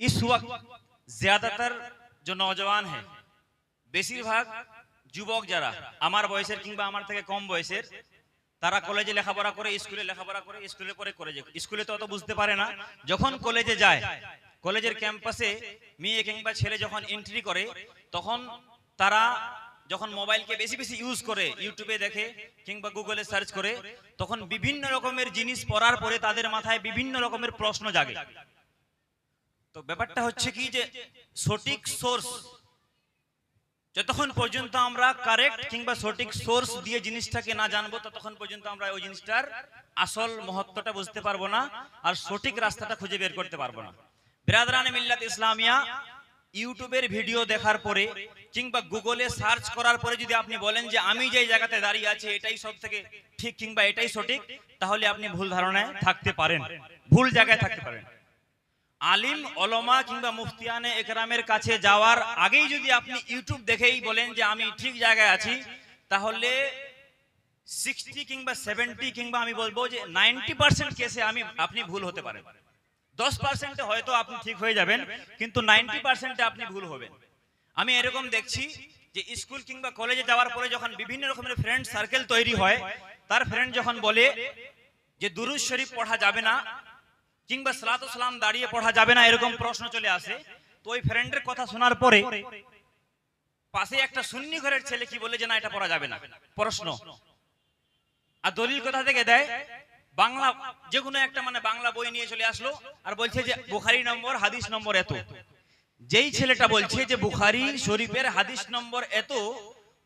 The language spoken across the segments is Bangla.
इस वक्त ज्यादातर जो नौजवान है বেশিরভাগ যুবক যারা আমার বয়সের কিংবা আমার থেকে কম বয়সের তারা কলেজে লেখাপড়া করে স্কুলে লেখাপড়া করে স্কুলে পরে কলেজে স্কুলে তো অত বুঝতে পারে না যখন কলেজে যায় কলেজের ক্যাম্পাসে মেয়ে কিংবা ছেলে যখন এন্ট্রি করে তখন তারা যখন মোবাইলকে বেশি বেশি ইউজ করে ইউটিউবে দেখে কিংবা গুগলে সার্চ করে তখন বিভিন্ন রকমের জিনিস পড়ার পরে তাদের মাথায় বিভিন্ন রকমের প্রশ্ন জাগে তো ব্যাপারটা হচ্ছে কি যে সঠিক সোর্স যতক্ষণ পর্যন্ত আমরা কারেক্ট কিংবা সঠিক সোর্স দিয়ে জিনিসটাকে না জানব ততক্ষণ পর্যন্ত আমরা ওই জিনিসটার আসল মহত্বটা বুঝতে পারব না আর সঠিক রাস্তাটা খুঁজে বের করতে পারব না। বিরাদরান মিল্লাত ইসলামিয়া ইউটিউবের ভিডিও দেখার পরে কিংবা গুগলে সার্চ করার পরে যদি আপনি বলেন যে আমি যে জায়গাতে দাঁড়িয়ে আছি এটাই সব থেকে ঠিক কিংবা এটাই সঠিক তাহলে আপনি ভুল ধারণায় থাকতে পারেন। ভুল জায়গায় থাকতে পারেন আলিম অলমা কিংবা মুফতিয়ানে একরামের কাছে যাওয়ার আগেই যদি আপনি ইউটিউব দেখেই বলেন যে আমি ঠিক জায়গায় আছি, তাহলে সিক্সটি কিংবা সেভেন্টি কিংবা আমি বলব যে নাইনটি পার্সেন্ট কেসে আমি, আপনি ভুল হতে পারেন। দশ পার্সেন্টে হয়তো আপনি ঠিক হয়ে যাবেন, কিন্তু নাইনটি পার্সেন্টে আপনি ভুল হবেন। আমি এরকম দেখছি যে স্কুল কিংবা কলেজে যাওয়ার পরে যখন বিভিন্ন রকমের ফ্রেন্ড সার্কেল তৈরি হয়, তার ফ্রেন্ড যখন বলে যে দুরুজ শরীফ পড়া যাবে না কিংবা সালাত সালাম দাঁড়িয়ে পড়া যাবে না, এরকম প্রশ্ন চলে আসে। তো ওই ফ্রেন্ডের কথা শোনার পরে পাশে একটা সুন্নি ঘরের ছেলে কি বলে যে, না, এটা পড়া যাবে না। প্রশ্ন। আর দলিল কোথা থেকে দেয়? বাংলা, যে কোনো একটা মানে বাংলা বই নিয়ে চলে আসলো আর বলছে যে, বুখারি নম্বর, হাদিস নম্বর এত। যেই ছেলেটা বলছে যে, বুখারি শরীফের হাদিস নম্বর এত,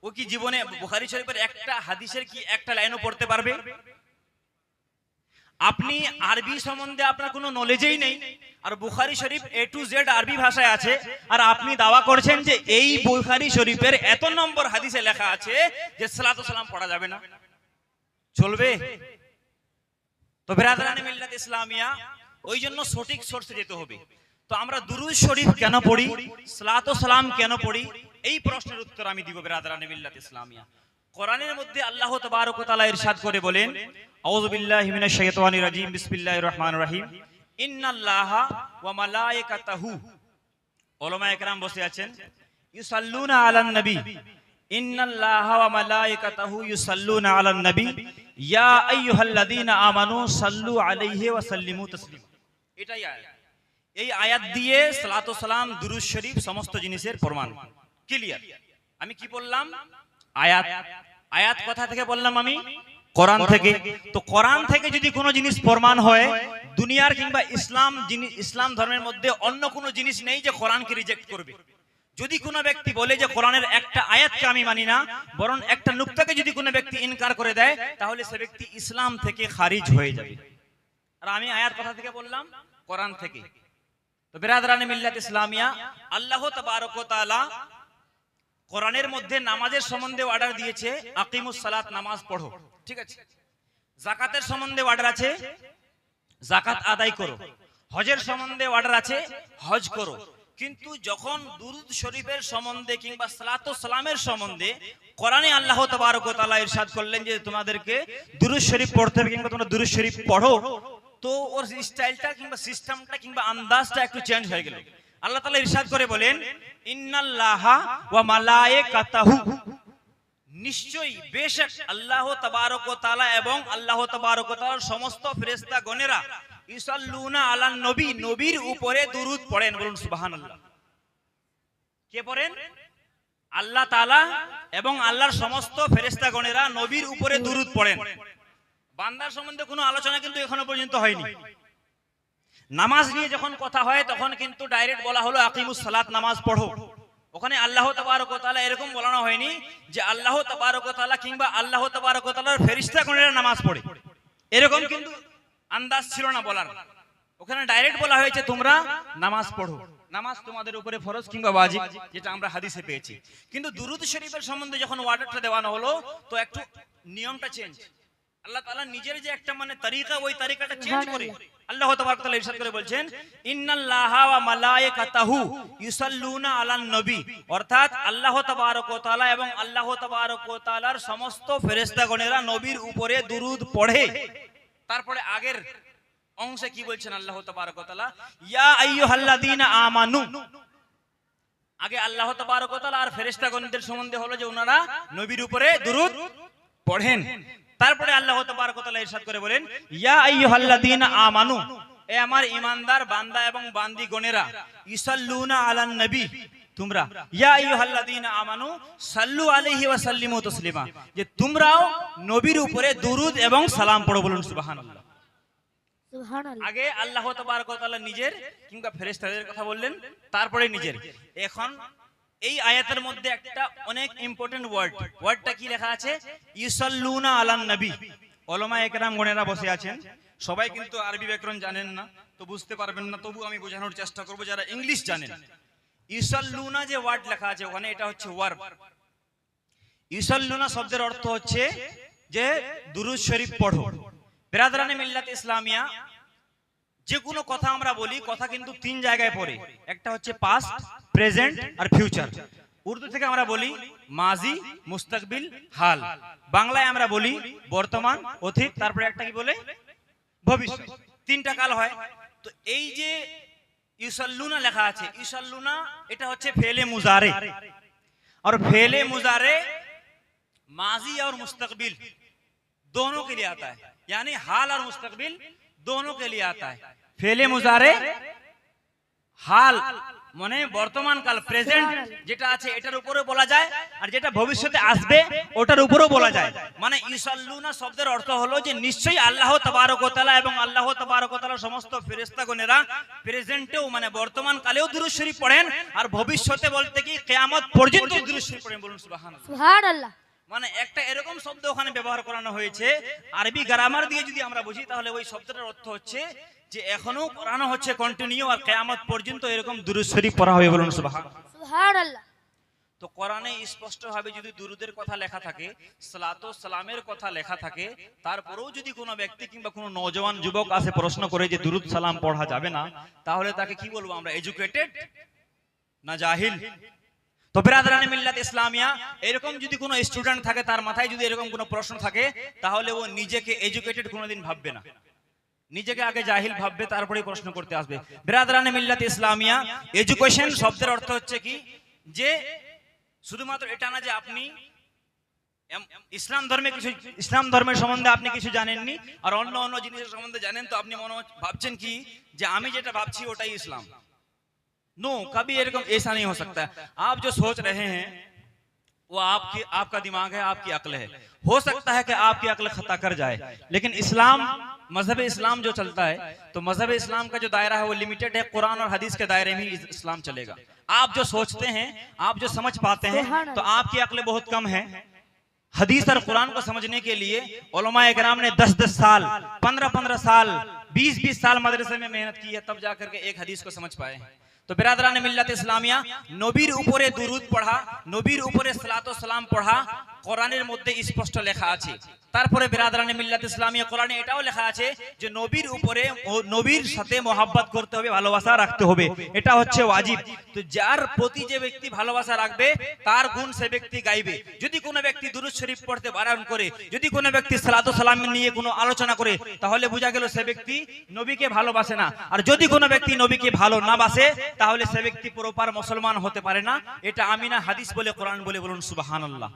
ও কি জীবনে, বুখারি শরীফের একটা হাদিসের কি একটা লাইনও পড়তে পারবে? আপনি আরবি সম্বন্ধে আপনার কোনো নলেজেই নেই। আর বুখারি শরীফ এ টু জেড আরবি ভাষায় আছে। আর আপনি দাওয়া করছেন যে এই বুখারি শরীফের এত নম্বর হাদিসে লেখা আছে যে সালাত সালাম পড়া যাবে না। চলবে। তো বেরাদারানি মিল্লাত ইসলামিয়া ওই জন্য সঠিক সোর্সে যেতে হবে। তো আমরা দুরুদ শরীফ কেন পড়ি? সালাত সালাম কেন পড়ি? এই প্রশ্নের উত্তর আমি দিব বেরাদারানি মিল্লাত ইসলামিয়া। কোরআনের মধ্যে আল্লাহ তাবারক তাআলা ইরশাদ করে বলেন, আউযু বিল্লাহি মিনাশ শাইতানির রাজিম, বিসমিল্লাহির রহমানির রহিম। ইন্নাল্লাহা ওয়া মালায়েকাতাহু। ওলামা একরাম বসে আছেন, ইউসাল্লুনা আলান নবী। ইন্নাল্লাহা ওয়া মালায়েকাতাহু ইউসাল্লুনা আলান নবী। ইয়া আইয়ুহাল্লাযীনা আমানু সাল্লু আলাইহি ওয়া সাল্লিমু তাসলিমা। এটাই আয়াত। এই আয়াত দিয়ে সালাতু সালাম, দুরূদ শরীফ, সমস্ত জিনিসের প্রমাণ। ক্লিয়ার। আমি কি বললাম? আয়াত আয়াত কথা থেকে বললাম আমি? কোরআন থেকে। তো কোরআন থেকে যদি কোনো জিনিস প্রমাণ হয় দুনিয়ার কিংবা ইসলাম ইসলাম ধর্মের মধ্যে অন্য কোনো জিনিস নেই যে কোরআনকে রিজেক্ট করবে। যদি কোনো ব্যক্তি বলে যে কোরআনের একটা আয়াতকে আমি মানি না বরং একটা নুক্তাকে যদি কোনো ব্যক্তি ইনকার করে দেয় তাহলে সে ব্যক্তি ইসলাম থেকে খারিজ হয়ে যাবে। আর আমি আয়াত কথা থেকে বললাম? কোরআন থেকে। তো বিরাদরানি মিল্লাত ইসলামিয়া আল্লাহ তাবারক ওয়া তাআলা কোরআনের মধ্যে নামাজের সম্বন্ধে অর্ডার দিয়েছে, আকিমুস সালাত, নামাজ পড়ো। ঠিক আছে? জাকাতের সম্বন্ধে অর্ডার আছে, জাকাত আদায় করো। হজের সম্বন্ধে অর্ডার আছে, হজ করো। কিন্তু যখন দুরুদ শরীফের সম্বন্ধে কিংবা সালাত সালামের সম্বন্ধে কোরআনে আল্লাহ তাআলা ইরশাদ করলেন যে তোমাদেরকে দুরুদ শরীফ পড়তে হবে কিংবা তোমরা দুরুদ শরীফ পড়ো, তো ওর স্টাইলটা কিংবা সিস্টেমটা কিংবা আন্দাজটা একটু চেঞ্জ হয়ে গেল। আল্লাহ তালা ইরশাদ করে বলেন আল্লাহ তাবারক এবং সমস্ত গণেরা নবী, নবীর উপরে দুরূদ পড়েন। বলুন কে এবং আল্লাহর সমস্ত ফেরেশতা গণেরা নবীর উপরে দুরুদ পড়েন। বান্দার সম্বন্ধে কোনো আলোচনা কিন্তু এখনও পর্যন্ত হয়নি। নামাজ নিয়ে যখন কথা হয়, তখন কিন্তু ডাইরেক্ট বলা হলো, আকিমুস সালাত, নামাজ পড়ো। ওখানে আল্লাহ তাবারক ওয়া তাআলা এরকম বলানো হয়নি যে আল্লাহ তাবারক ওয়া তাআলা কিংবা আল্লাহ তাবারক ওয়া তাআলার ফেরেশতা গণেরা নামাজ পড়ে। এরকম কিন্তু আন্দাজ ছিল না বলার। ওখানে ডাইরেক্ট বলা হয়েছে, তোমরা নামাজ পড়ো। নামাজ তোমাদের উপরে ফরজ কিংবা ওয়াজিব, যেটা আমরা হাদিসে পেয়েছি। কিন্তু দুরুদ শরীফের সম্বন্ধে যখন ওয়ার্ডারটা দেওয়ানো হলো, তো একটু নিয়মটা চেঞ্জ আল্লাহ তাআলা নিজের যে একটা মানে তরিকা ওই তরিকাটা চেঞ্জ করে। আল্লাহ তাবারক তাআলা ইরশাদ করে বলছেন ইন্নাল্লাহা ওয়া মালায়েকাতাহু ইউসাল্লুনা আলান নবী। অর্থাৎ আল্লাহ তাবারক ওয়া তাআলা এবং আল্লাহ তাবারক ওয়া তাআলার সমস্ত ফেরেশতাগণেরা নবীর উপরে দুরূদ পড়ে। তারপরে আগের অংশে কি বলছেন আল্লাহ তাবারক ওয়া তাআলা? ইয়া আইয়ুহাল্লাযীনা আমানু। আগে আল্লাহ তাবারক ওয়া তাআলা আর ফেরেশতাগণদের সম্বন্ধে হলো যে ওনারা নবীর উপরে দুরূদ পড়েন। তারপরে আল্লাহ ইরশাদ করে বলেন ইয়া আইয়ুহাল্লাযীনা আমানু এ আমার ইমানদার বান্দা এবং বান্দি গণেরা ইসাল্লুনা আলান নবী তোমরা ইয়া আইয়ুহাল্লাযীনা আমানু সাল্লু আলাইহি ওয়া সাল্লিমু তাসলিমা যে তোমরাও নবীর উপরে দুরূদ এবং সালাম পড়ো বলুন সুবহানাল্লাহ। সুবহানাল্লাহ। আগে আল্লাহ তাবারক ওয়া তাআলা নিজের কিংবা ফেরেশতাদের কথা বললেন তারপরে নিজের। এখন এই আয়াতের মধ্যে একটা অনেক ইম্পর্টেন্ট ওয়ার্ড ওয়ার্ডটা কি লেখা আছে? ইসাল্লুনা আলান নবী। ওলামা একরাম গণেরা বসে আছেন। সবাই কিন্তু আরবি ব্যাকরণ জানেন না, তো বুঝতে পারবেন না, তবু আমি বোঝানোর চেষ্টা করব যারা ইংলিশ জানেন। ইসাল্লুনা যে ওয়ার্ড লেখা আছে, ওখানে এটা হচ্ছে ওয়ার্ব ইসাল্লুনা শব্দের অর্থ হচ্ছে যে, দুরুদ শরীফ পড়ো। বেরাদরানে মিল্লাত ইসলামিয়া যে কোনো কথা আমরা বলি কথা কিন্তু তিন জায়গায় পড়ে একটা হচ্ছে পাস্ট প্রেজেন্ট আর ফিউচার উর্দু থেকে আমরা বলি মাজি মুস্তাকবিল হাল বাংলায় আমরা বলি বর্তমান অতীত তারপরে একটা কি বলে ভবিষ্যৎ তিনটা কাল হয় তো এই যে ইউসাল্লুনা লেখা আছে ইউসাল্লুনা এটা হচ্ছে ফেলে মুজারে और फेले मुजारे माजी और मुस्तकबिल दोनों के लिए आता है यानी हाल और मुस्तकबिल दोनों के लिए आता है ফেলে মুজারে। হাল মানে বর্তমান কাল প্রেজেন্ট যেটা আছে, এটার উপরে বলা যায়, আর যেটা ভবিষ্যতে আসবে, ওটার উপরেও বলা যায়। মানে ইসাল্লুনা শব্দের অর্থ হলো যে নিশ্চয়ই আল্লাহ তবারকতালা এবং আল্লাহ তবারকতালা সমস্ত ফেরেস্তাগণেরা প্রেজেন্টেও মানে বর্তমান কালেও দুরুশ্বরী পড়েন, আর ভবিষ্যতে বলতে কি, কেয়ামত পর্যন্ত দুরুশ্বরী পড়েন বলুন মানে একটা এরকম শব্দ ওখানে ব্যবহার করানো হয়েছে। আরবি গ্রামার দিয়ে যদি আমরা বুঝি তাহলে ওই শব্দটার অর্থ হচ্ছে যে এখনও পড়ানো হচ্ছে কন্টিনিউ আর কিয়ামত পর্যন্ত এরকম দুরূদ পড়া হবে বলুন সুবহানাল্লাহ। তো কোরআনে স্পষ্টভাবে যদি দুরুদের কথা লেখা থাকে সালাতো সালামের কথা লেখা থাকে তারপরেও যদি কোনো ব্যক্তি কিংবা কোনো নওজওয়ান যুবক আসে প্রশ্ন করে যে দুরুদ সালাম পড়া যাবে না তাহলে তাকে কি বলব আমরা এডুকেটেড না জাহিল? তো বেরাদারানি মিল্লাত ইসলামিয়া, এরকম যদি কোনো স্টুডেন্ট থাকে, তার মাথায় যদি এরকম কোনো প্রশ্ন থাকে, তাহলে ও নিজেকে এডুকেটেড কোনোদিন ভাববে না। নিজেকে আগে জাহিল ভাববে তারপরে প্রশ্ন করতে আসবে। বেরাদারানি মিল্লাত ইসলামিয়া এডুকেশন শব্দের অর্থ হচ্ছে কি? যে শুধুমাত্র এটা না যে আপনি ইসলাম ধর্মে কিছু, ইসলাম ধর্মের সম্বন্ধে আপনি কিছু জানেননি, আর অন্য অন্য জিনিসের সম্বন্ধে জানেন, তো আপনি মনে ভাবছেন কি? যে আমি যেটা ভাবছি, ওটাই ইসলাম। नो कभी एरकम ऐसा नहीं हो सकता है। आप जो सोच रहे हैं वो आपकी आपका दिमाग है आपकी अक्ल है। हो सकता है कि आपकी अक्ल खता कर जाए। लेकिन इस्लाम मज़हब इस्लाम जो चलता है तो मज़हब इस्लाम का जो दायरा है वो लिमिटेड है। कुरान और हदीस के दायरे में ही इस्लाम चलेगा। आप जो सोचते हैं आप जो समझ पाते हैं तो आपकी अक्ल बहुत कम है। हदीस और कुरान को समझने के लिए उलमा कराम ने 10-10 साल 15-15 साल 20-20 साल मदरसे में मेहनत की है तब जाकर के एक हदीस को समझ पाए। তো বেরাদরানে মিল্লাত ইসলামিয়া নবীর উপরে দুরুদ পড়া নবীর উপরে সালাত সালাম পড়া কোরআনের মধ্যে স্পষ্ট লেখা আছে। তারপরে বেরাদরানে মিল্লাত ইসলামিয়া কোরআনে এটাও লেখা আছে যে নবীর উপরে নবীর সাথে মোহাব্বত করতে হবে, ভালোবাসা রাখতে হবে। এটা হচ্ছে ওয়াজিব। তো যার প্রতি যে ব্যক্তি ভালোবাসা রাখবে, তার গুণ সে ব্যক্তি গাইবে। যদি কোনো ব্যক্তি দুরুদ শরীফ পড়তে বারণ করে, যদি কোনো ব্যক্তি সালাত সালাম নিয়ে কোনো আলোচনা করে, তাহলে বোঝা গেল সে ব্যক্তি নবীকে ভালোবাসে না। আর যদি কোনো ব্যক্তি নবীকে ভালো না বাসে, তাহলে সে ব্যক্তি প্রপার মুসলমান হতে পারে না। এটা আমি না হাদিস বলে, কোরআন বলে বলুন, সুবহানাল্লাহ।